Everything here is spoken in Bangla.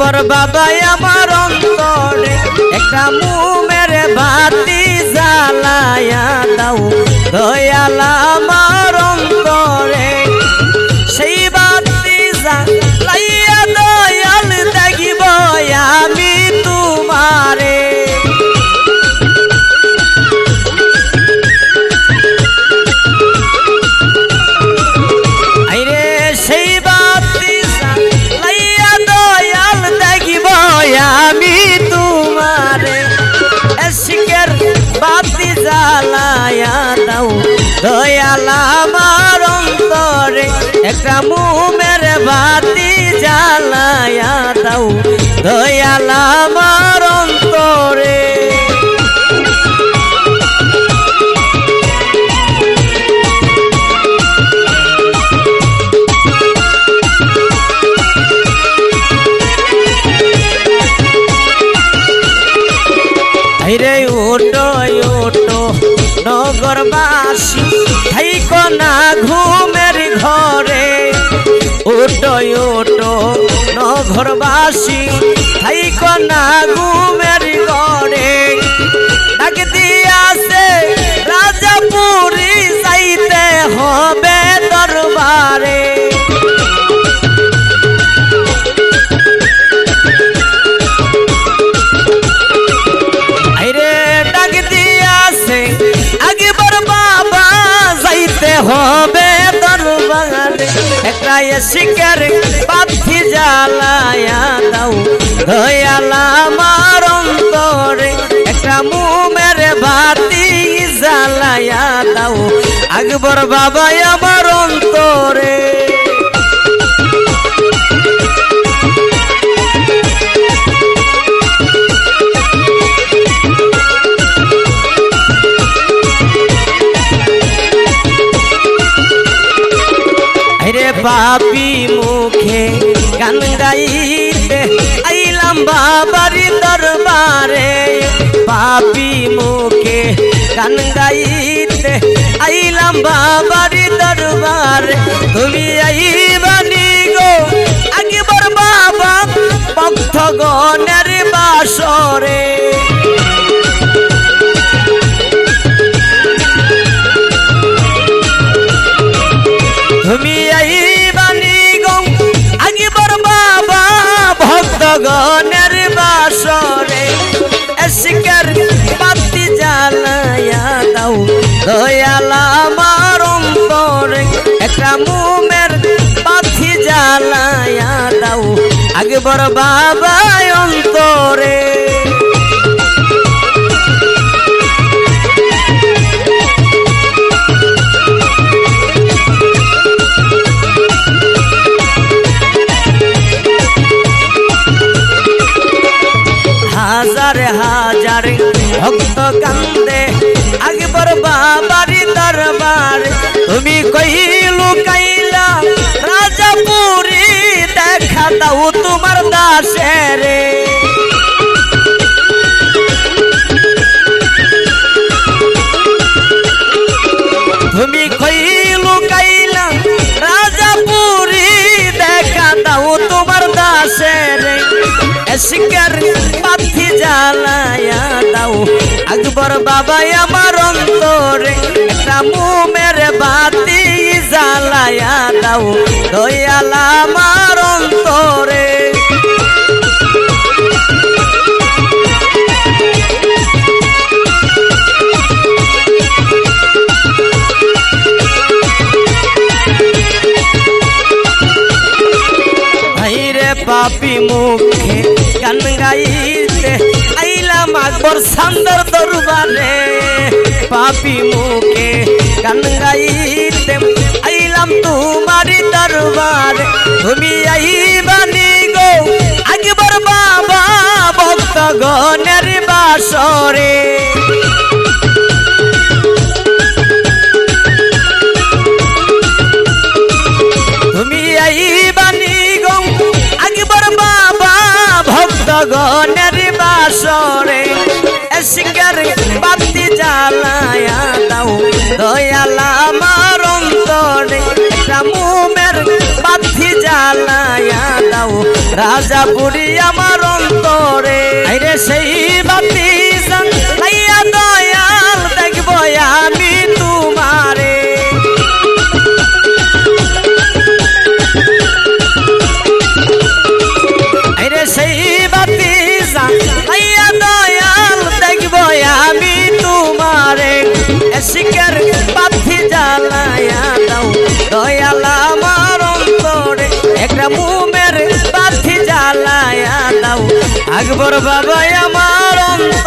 আকবর বাবা আমার অন্তরে একটা মুমের দয়াল আমার অন্তরে, একটা মুমের বাতি জ্বালায়া দাও। দয়াল আমার অন্তরে। রে ওটো ওটো নগরবাসী নগরবাসী থাইক না ঘুমের ঘরে, ডাক দিয়াছে, রাজাপুরি যাইতে হবে দরবারে। হবে দরবারে। একটা শিকার পাথি জ্বালায়া আমার অন্তরে, একটা মুমের বাতি জ্বালায়া দাও। আকবর বাবা আমার অন্তরে। রে পাপি মুখে গান গাইতে আইলাম বাবারি দরবারে পাপি মুখে গান গাইতে আইলাম বাবারি দরবারে তুমি আইবানি গো। আগেবার বাবা ভক্ত গণের আমার অন্তরে একটা মোমের পাথি জ্বালায়া দাও। আগেবার বাবা অন্তরে। দাও তোমার দাসের তুমি কইলু কাইলা রাজাপুরি দেখা দাও তোমার দাসের এসিকার পাথি জ্বালায়া দাও, আকবর বাবা আমার অন্তরে। একটা মুমের বাতি জ্বালায়া দাও, দয়াল আমার অন্তরে। পাপি মুখে গান গাইতে আইলাম আকবর সান্দর দরবারে। পাপি মুখে গান গাইতে দরবারে তুমি আইবানি গো। আকবর বাবা ভক্ত গণের বাসরে। তুমি আইবানি গো। আকবর বাবা ভক্ত গণের বাসরে। এসিকার বাতি জ্বালায়া দাও, দয়াল রাজা বুড়ি আমার অন্তরে। সেই বাপি আকবর বাবা আমার অন্ত